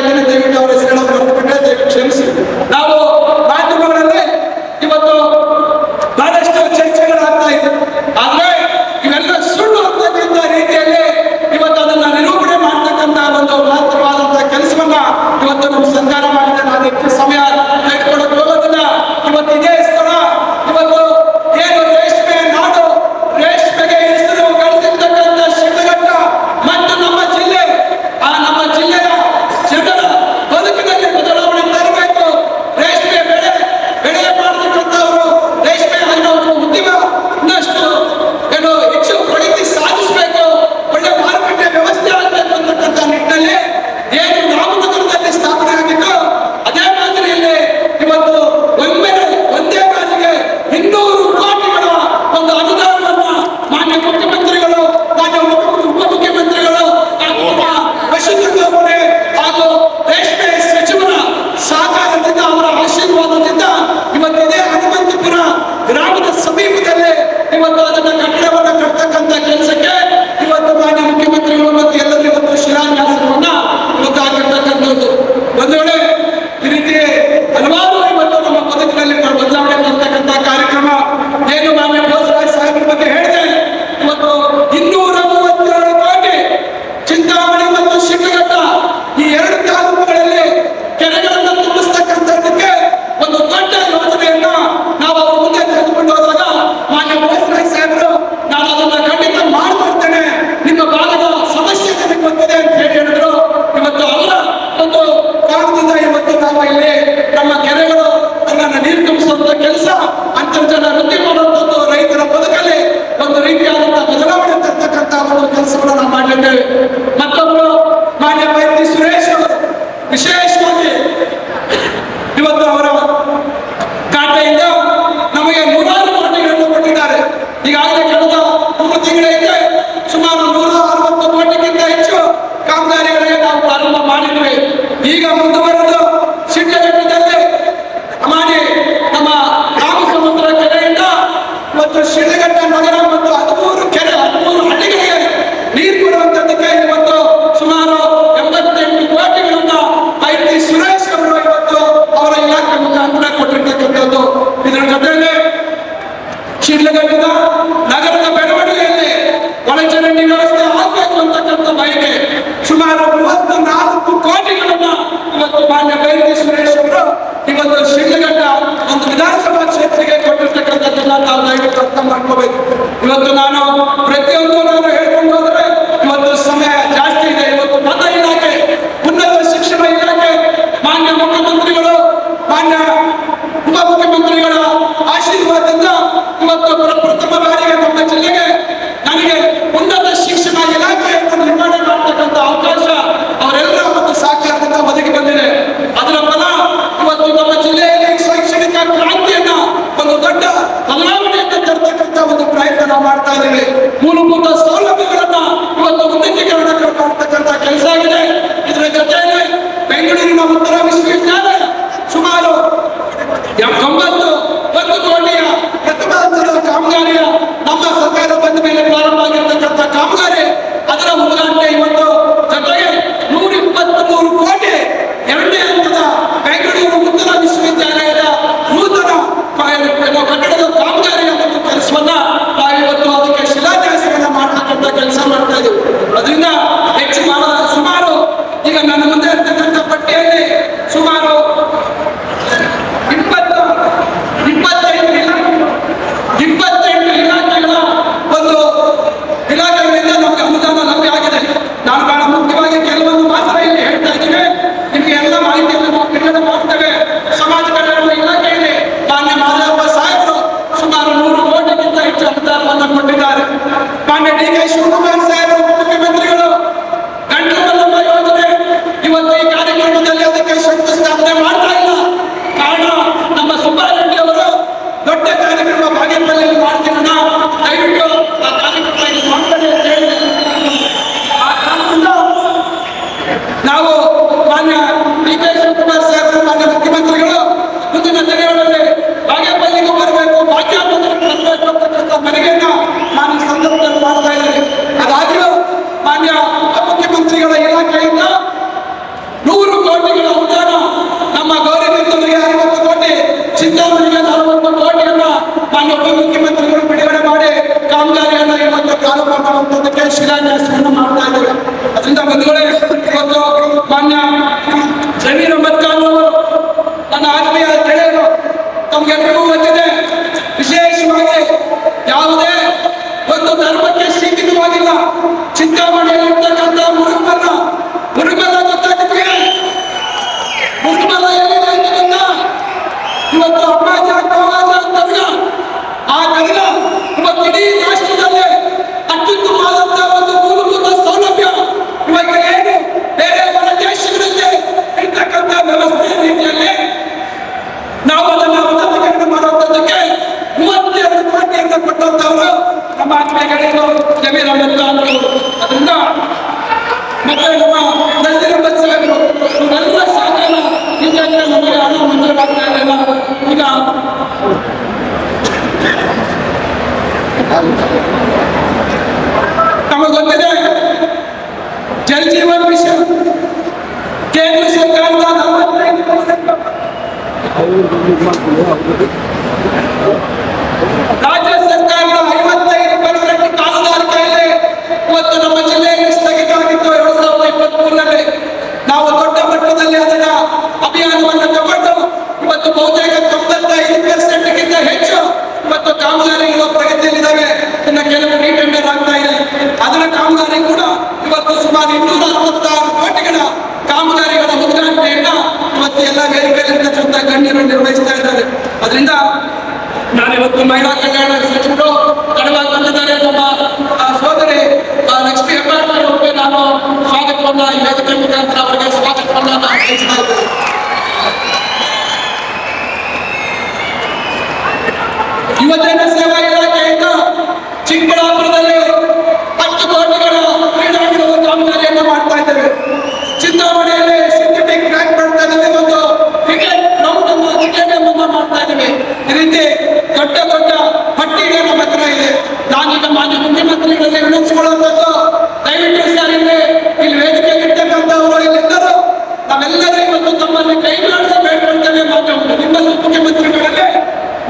ಸ್ವಾಗತವನ್ನ ಕೋರ್ತಾ ಕೆ ಶಿವಕುಮಾರ್ ಸಾಹೇಬರು ಮುಖ್ಯಮಂತ್ರಿಗಳು ಗಂಟಲು ಇವತ್ತು ಈ ಕಾರ್ಯಕ್ರಮದಲ್ಲಿ ಅದಕ್ಕೆ ಶಂಕುಸ್ಥಾಪನೆ ಮಾಡ್ತಾ ಇಲ್ಲ. ಕಾರಣ ನಮ್ಮ ಸುಬ್ಬಾರೆಡ್ಡಿ ಅವರು ದೊಡ್ಡ ಕಾರ್ಯಕ್ರಮ ಬಾಗೇಪಲ್ಲಿಯಲ್ಲಿ ಮಾಡ್ತೀರಣ್ಣ ದಯವಿಟ್ಟು ಆ ಕಾರ್ಯಕ್ರಮ ಇಲ್ಲಿ ಮಾಡ್ತಾರೆ ಅಂತ ಹೇಳಿ ಆ ಕಾರಣದಿಂದ ನಾವು ಮಾನ್ಯ ಡಿ ಕೆ ಶಿವಕುಮಾರ್ ಸಾಹೇಬರು ಮಾನ್ಯ ಮುಖ್ಯಮಂತ್ರಿಗಳು ಮುಂದಿನ ದಿನಗಳಲ್ಲಿ ಬಾಗೇಪಲ್ಲಿಗೂ ಬರಬೇಕು ಭಾಗ್ಯಾಪದರಿಗೆ ಬರಬೇಕು ಅಂತಕ್ಕಂಥ ಮನವಿಯನ್ನ ನಾನು ಈ ಸಂದರ್ಭದಲ್ಲಿ ಮಾಡ್ತಾ ಇದ್ದೀನಿ ಅದಾಗಿಯೂ ಮಾನ್ಯ ಇಲಾಖೆಯಿಂದ ನೂರು ಕೋಟಿಗಳ ಅನುದಾನ ನಮ್ಮ ಗೌರಿಬಿದೂರಿಗೆ ಅರವತ್ತು ಕೋಟಿ, ಚಿಂತಾಮಣಿಗೆ ನಲವತ್ತು ಕೋಟಿಯನ್ನ ಮಾನ್ಯ ಉಪಮುಖ್ಯಮಂತ್ರಿಗಳು ಬಿಡುಗಡೆ ಮಾಡಿ ಕಾಮಗಾರಿಯನ್ನ ಇವತ್ತು ಪ್ರಾರಂಭ ಮಾಡುವಂತದಕ್ಕೆ ಶಿಲಾನ್ಯಾಸವನ್ನು ಮಾಡ್ತಾ ಇದ್ದೇವೆ ಅದರಿಂದ ಬಂಧುಗಳೇ, ಇವತ್ತು ಮಾನ್ಯ ಜಮೀನು ಅಹಮದ್ ಅವರು ನನ್ನ ಆತ್ಮೀಯ ಗೆಳೆಯರು ತಮ್ಗೆಲ್ಲರಿಗೂ ಗೊತ್ತಿದೆ ಕೊಟ್ಟಂತವರು ನಮ್ಮ ಆತ್ಮೀಯ ಗೆಳೆಯರು, ಜಮೀರ್ ಅದರಿಂದ ಮತ್ತೆ ನಮ್ಮ ನಜೀರ್ ಅಹಮದ್ ಸಾಹೇಬರು ಹೀಗಾಗಿ ನಮಗೆ ಹಣ ಮಂಜೂರಾಗ್ತಾ ಇರಲಿಲ್ಲ ಈಗ ನಮಗೆ ಗೊತ್ತಿದೆ, ಜಲ್ ಜೀವನ್ ಮಿಷನ್ ಕೇಂದ್ರ ಸರ್ಕಾರದ ನಲವತ್ತೈದು ಪರ್ಸೆಂಟ್ ರಾಜ್ಯ ಸರ್ಕಾರದ ಐವತ್ತೈದು ಪರ್ಸೆಂಟ್ ಪಾಲುದಾರಿಕೆಯಲ್ಲಿ ಇವತ್ತು ನಮ್ಮ ಜಿಲ್ಲೆಯಲ್ಲಿ ಸ್ಥಗಿತ ಆಗಿತ್ತು ಎರಡ್ ಸಾವಿರದ ಇಪ್ಪತ್ತ್ ಮೂರರಲ್ಲಿ ನಾವು ದೊಡ್ಡ ಮಟ್ಟದಲ್ಲಿ ಅದನ್ನ ಅಭಿಯಾನವನ್ನು ತಗೊಂಡು ಇವತ್ತು ಬಹುತೇಕ ತೊಂಬತ್ತೈದು ಪರ್ಸೆಂಟ್ಗಿಂತ ಹೆಚ್ಚು ಇವತ್ತು ಕಾಮಗಾರಿಗಳು ಪ್ರಗತಿಯಲ್ಲಿದ್ದಾವೆ. ಇನ್ನು ಕೆಲವು ರೀಟೆಂಡರ್ ಆಗ್ತಾ ಇದೆ. ಅದರ ಕಾಮಗಾರಿ ಕೂಡ ಇವತ್ತು ಸುಮಾರು ಇನ್ನೂರ ಅರವತ್ತಾರು ಕೋಟಿಗಳ ಕಾಮಗಾರಿಗಳ ಉದ್ಘಾಟನೆಯನ್ನ ಇವತ್ತು ಎಲ್ಲ ವೇದಿಕೆಯಲ್ಲಿರ್ತಕ್ಕಂಥ ಗಣ್ಯರು ನಿರ್ವಹಿಸ್ತಾ ಇದ್ದಾರೆ. ಅದರಿಂದ ನಾನಿವತ್ತು ಮಹಿಳಾ ಕಲ್ಯಾಣ ಸಚಿವರು ತಡವಾಗಿ ಬಂದಿದ್ದಾರೆ ನಮ್ಮ ಆ, ಸೋದರಿ ಆ, ಲಕ್ಷ್ಮೀ ಹೆಬ್ಬಾಳ್ಕರ್ ಅವರಿಗೆ ನಾನು ಸ್ವಾಗತವನ್ನ ಈ ವೇದಿಕೆ ಮುಖಾಂತರ ಅವರಿಗೆ ಸ್ವಾಗತವನ್ನ ನಾನು ತಿಳಿಸ್ತಾ ಇದ್ದೇನೆ ಯುವಜನ ಸೇವಾ ಇಲಾಖೆಯಿಂದ ಚಿಕ್ಕಬಳ್ಳಾಪುರದಲ್ಲಿ ಹತ್ತು ಕೋಟಿಗಳ ಕ್ರೀಡಾಂಗಣದ ಕಾಮಗಾರಿಯನ್ನು ಮಾಡ್ತಾ ಇದ್ದೇವೆ. ಚಿಂತಾಮಣಿಯಲ್ಲಿ ಸಿಂಥೆಟಿಕ್ ಟ್ರ್ಯಾಕ್ ಮಾಡ್ತಾ ಇದ್ದೇವೆ ಒಂದು ಕ್ರಿಕೆಟ್ ಗ್ರೌಂಡ್ ಅನ್ನು ಕ್ರಿಕೆಟ್ ಅನ್ನು ಮಾಡ್ತಾ ಇದ್ದೇವೆ. ಈ ರೀತಿ ದೊಡ್ಡ ದೊಡ್ಡ ಪಟ್ಟಿಗೆ ನಮ್ಮ ಹತ್ರ ಇದೆ. ನಾನೀಗ ಮಾನ್ಯ ಮುಖ್ಯಮಂತ್ರಿಗಳಲ್ಲಿ ವಿನಂತಿಸಿಕೊಳ್ಳುವಂಥದ್ದು ದಯವಿಟ್ಟು ಸರ್ ಇಲ್ಲಿ ಇಲ್ಲಿ ವೇದಿಕೆಯಲ್ಲಿ ಇರ್ತಕ್ಕಂಥವರು ಇಲ್ಲಿದ್ದರು ನಾವೆಲ್ಲರೂ ಇವತ್ತು ತಮ್ಮಲ್ಲಿ ಕೈ ಮಾಡಿಸಿ ಬೇಡ್ಕೊಳ್ತೇವೆ ಮಾನ್ಯ ನಿಮ್ಮಲ್ಲಿ ಮುಖ್ಯಮಂತ್ರಿಗಳಲ್ಲಿ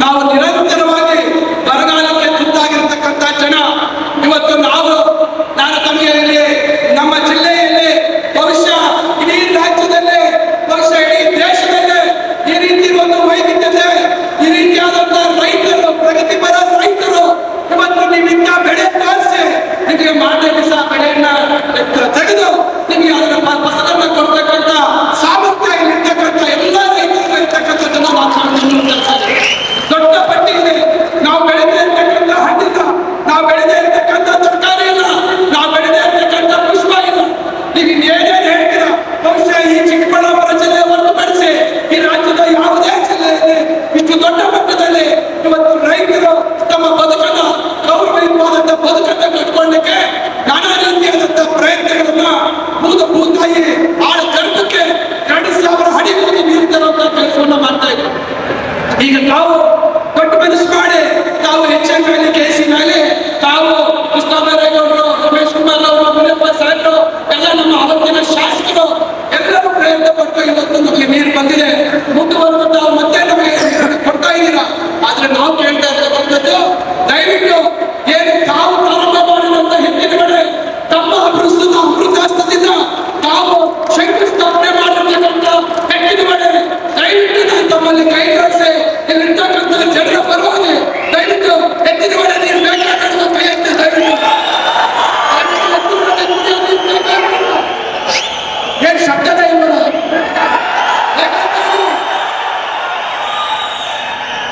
ನಾವು ನಿರಂತರವಾಗಿ ಬರಗಾಲಕ್ಕೆ ತುತ್ತಾಗಿರ್ತಕ್ಕಂಥ ಜನ ಇವತ್ತು ನಾವು ನಾನು ತಮಗೆ ಇಲ್ಲಿ ನಮ್ಮ ಜಿಲ್ಲೆಯಲ್ಲಿ ಬಹುಶಃ ಇಡೀ ರಾಜ್ಯದಲ್ಲಿ ಬಹುಶಃ ಇಡೀ ದೇಶದಲ್ಲಿ ಈ ರೀತಿ ಒಂದು ವೈವಿಧ್ಯತೆ ಈ ರೀತಿಯಾದಂತಹ ರೈತರು ಪ್ರಗತಿಪರ ರೈತರು ಇವತ್ತು ನೀವಿಂತ ಮಾಡಲಿಕ್ಕೆ ನಾನಾ ರೀತಿಯಾದಂತಹ ಪ್ರಯತ್ನಗಳನ್ನ ಮೂಲ ಭೂತಾಯಿ ಆಳ ಗರ್ಭಕ್ಕೆ ಎರಡು ಸಾವಿರ ಅಡಿ ಹೋಗಿ ನೀರು ತರುವಂತಹ ಕೆಲಸವನ್ನ ಮಾಡ್ತಾ ಇದ್ರು. ಈಗ ತಾವು ದೊಡ್ಡ ಮನಸ್ಸು ಮಾಡಿ, ತಾವು ಎಚ್ ಮೇಲೆ ಕೆ ಸಿ ಮೇಲೆ, ತಾವು ಕೃಷ್ಣ ಬೈರೇಗೌಡರು, ರಮೇಶ್ ಕುಮಾರ್ ಅವರು ಮುನಿಯಪ್ಪ ಸಾಹೇಬರು ಎಲ್ಲ ನಮ್ಮ ಅವತ್ತಿನ ಶಾಸಕರು, ಎಲ್ಲರೂ ಪ್ರಯತ್ನ ಪಟ್ಟು ಇವತ್ತು ನಮಗೆ ನೀರು ಬಂದಿದೆ. ಮುಂದುವರೆದು ತಾವು ಮತ್ತೆ ನಮಗೆ ಕೊಡ್ತಾ ಇದ್ದೀರಾ. ಆದ್ರೆ ನಾವು ಕೇಳ್ತಾ ಇರ್ತಕ್ಕಂಥದ್ದು ದಯವಿಟ್ಟು ಏನು ತಾವು ಪ್ರಾರಂಭ ಮಾಡಿದಂತ ಹಿಂದಿನಗಡೆ ತಮ್ಮ ಅಮೃತ ಅಮೃತಾಸ್ತದಿಂದ ತಾವು ಶಂಕುಸ್ಥಾಪನೆ ಮಾಡಿರ್ತಕ್ಕಂಥ ಹೆಣ್ಣಿನಗಡೆ ದಯವಿಟ್ಟು ನಾನು ತಮ್ಮಲ್ಲಿ ಕೈ ಜೋಡಿಸಿ ಇಲ್ಲಿರ್ತಕ್ಕಂಥ ಜನರ ಪರವಾಗಿ ದಯವಿಟ್ಟು ಎತ್ತಿನಗಡೆ ನೀರು ಬೇಕಾಗಿರುವ ಕೈ ಎತ್ತಿ ದಯವಿಟ್ಟು ಅದಕ್ಕೆ ಎತ್ತಿನಗಡೆ ಕುಡಿಯೋ ನೀರು ಬೇಕಾಗಿಲ್ಲ. ಏನ್ ಶಬ್ದನೇ ಇಲ್ವಲ್ಲ ಬೇಕಾಗಿಲ್ಲ.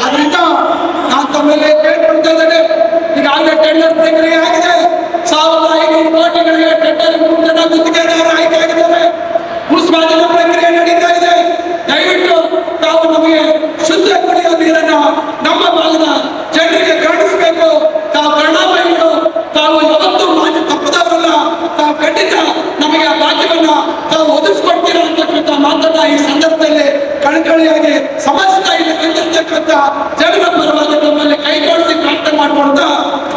ಆದ್ರಿಂದ ತಮ್ಮಲ್ಲಿ ಕೇಳ್ಕೊಳ್ತಾ ಈಗಾಗಲೇ ಟೆಂಡರ್ ಪ್ರಕ್ರಿಯೆ ಆಗಿದೆ. ಸಾವಿರದ ಐನೂರು ಕೋಟಿಗಳಿಗೆ ಟೆಂಡರ್ ಮೂರು ಜನ ಗುತ್ತಿಗೆದಾರರು ಆಯ್ಕೆ ಆಗಿದ್ದಾರೆ ಪ್ರಕ್ರಿಯೆ ನಡೀತಾ ಇದೆ. ದಯವಿಟ್ಟು ತಾವು ನಮಗೆ ಶುದ್ಧ ಕುಡಿಯುವ ನೀರನ್ನ ನಮ್ಮ ಭಾಗದ ಜನರಿಗೆ ಕಾಣಿಸಬೇಕು ತಾವು ಕರುಣಾಮಯಿಗಳು ತಾವು ಯಾವತ್ತೂ ಮಾತು ತಪ್ಪದವರಲ್ಲ. ತಾವು ಖಂಡಿತ ನಮಗೆ ಆ ಭಾಗ್ಯವನ್ನ ತಾವು ಒದಗಿಸ್ಕೊಡ್ತೀರಾ ಅಂತಕ್ಕಂಥ ಮಾತನ್ನ ಈ ಸಂದರ್ಭದಲ್ಲಿ ಕಣ್ಕಳಿಯಾಗಿ ಸಮಸ್ತ ಇಲ್ಲಿ ನಿಂತಿರ್ತಕ್ಕಂಥ ಜನರ ಪರವಾಗಿ ಮಾಡ್ಕೊಳ್ತಾ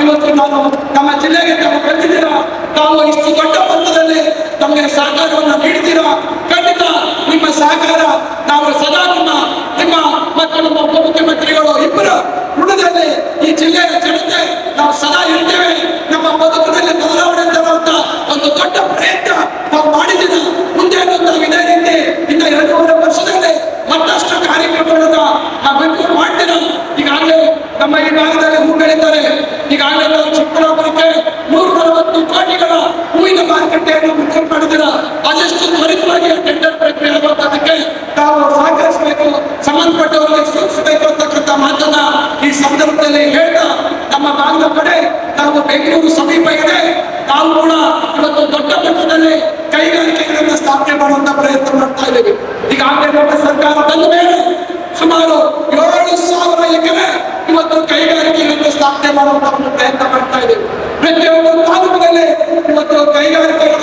ಇವತ್ತು ನಾನು ನಮ್ಮ ಜಿಲ್ಲೆಗೆ ತಾವು ಬಂದಿದ್ದೀರಾ? ತಾವು ಇಷ್ಟು ದೊಡ್ಡ ಮೊತ್ತದಲ್ಲಿ ನಮಗೆ ಸಹಕಾರವನ್ನು ನೀಡಿದ್ದೀರಾ? ಖಂಡಿತ ನಿಮ್ಮ ಸಹಕಾರ ನಾವು ಸದಾ ನಿಮ್ಮ ನಿಮ್ಮ ಮತ್ತು ನಮ್ಮ ಉಪಮುಖ್ಯಮಂತ್ರಿಗಳು ಇಬ್ಬರ ಋಣದಲ್ಲಿ ಈ ಜಿಲ್ಲೆಯ ಜನತೆ ನಾವು ಸದಾ ಇರ್ತೇವೆ. ನಮ್ಮ ಬದುಕಿನಲ್ಲಿ ಬದಲಾವಣೆ ತರುವಂತ ಒಂದು ದೊಡ್ಡ ಪ್ರಯತ್ನ ನಾವು ಮಾಡಿದ್ದೀರಾ? ಮುಂದೆ ನಾವು ಇದೇ ರೀತಿ ಮತ್ತಷ್ಟು ಕಾರ್ಯಕ್ರಮಗಳನ್ನ ನಾವು ಮಾಡ್ತೀರ? ಈಗಾಗಲೇ ನಮ್ಮ ಈ ಭಾಗದಲ್ಲಿ ಹೂ ಬೆಳೀತಾರೆ ಈಗಾಗಲೇ ನಾವು ಚಿಕ್ಕಬಳ್ಳಾಪುರಕ್ಕೆ ನೂರ ನಲವತ್ತು ಕೋಟಿಗಳ ಹೂವಿನ ಮಾರುಕಟ್ಟೆಯನ್ನು ಮುಖ್ಯ ಆದಷ್ಟು ತ್ವರಿತವಾಗಿ ಟೆಂಡರ್ ಪ್ರಕ್ರಿಯೆ ಆಗುವಂತದಕ್ಕೆ ತಾವು ಸಹಕರಿಸಬೇಕು, ಸಂಬಂಧಪಟ್ಟವರಿಗೆ ಸೂಚಿಸಬೇಕು ಅಂತಕ್ಕಂಥ ಮಾತನ್ನ ಈ ಸಂದರ್ಭದಲ್ಲಿ ಹೇಳ್ತಾ ನಮ್ಮ ಭಾಗದ ಕಡೆ ನಾವು ಬೆಂಗಳೂರು ಸಮೀಪ ಇದೆ. ನಾವು ಕೂಡ ಇವತ್ತು ದೊಡ್ಡ ಮಟ್ಟದಲ್ಲಿ ಕೈಗಾರಿಕೆಗಳನ್ನು ಸ್ಥಾಪನೆ ಮಾಡುವಂತ ಪ್ರಯತ್ನ ಮಾಡ್ತಾ ಇದ್ದೇವೆ. ಈಗ ನಮ್ಮ ಸರ್ಕಾರ ಬಂದ ಮೇಲೆ ಸುಮಾರು ಏಳು ಸಾವಿರ ಎಕರೆ ಇವತ್ತು ಕೈಗಾರಿಕೆಗಳನ್ನು ಸ್ಥಾಪನೆ ಮಾಡುವಂತ ಒಂದು ಪ್ರಯತ್ನ ಮಾಡ್ತಾ ಇದ್ದೇವೆ. ಪ್ರತಿಯೊಂದು ತಾಲೂಕಿನಲ್ಲಿ ಇವತ್ತು ಕೈಗಾರಿಕೆಗಳ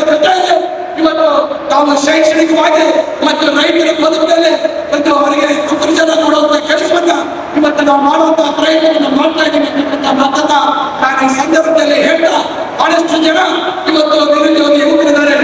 ಇವತ್ತು ತಾವು ಶೈಕ್ಷಣಿಕವಾಗಿ ಮತ್ತು ರೈತರ ಬದುಕಲ್ಲಿ ಮತ್ತು ಅವರಿಗೆ ಅಂತರ್ಜಲ ಕೊಡುವಂತ ಕೆಲಸವನ್ನ ಇವತ್ತು ನಾವು ಮಾಡುವಂತಹ ಪ್ರಯತ್ನವನ್ನು ಮಾಡ್ತಾ ಇದ್ದೀವಿ ಅಂತಕ್ಕಂಥ ಮಾತನ್ನ ನಾನು ಈ ಸಂದರ್ಭದಲ್ಲಿ ಹೇಳ್ತಾ, ಬಹಳಷ್ಟು ಜನ ಇವತ್ತು ನಿರುದ್ಯೋಗಿ ಯುವಕರಿದ್ದಾರೆ.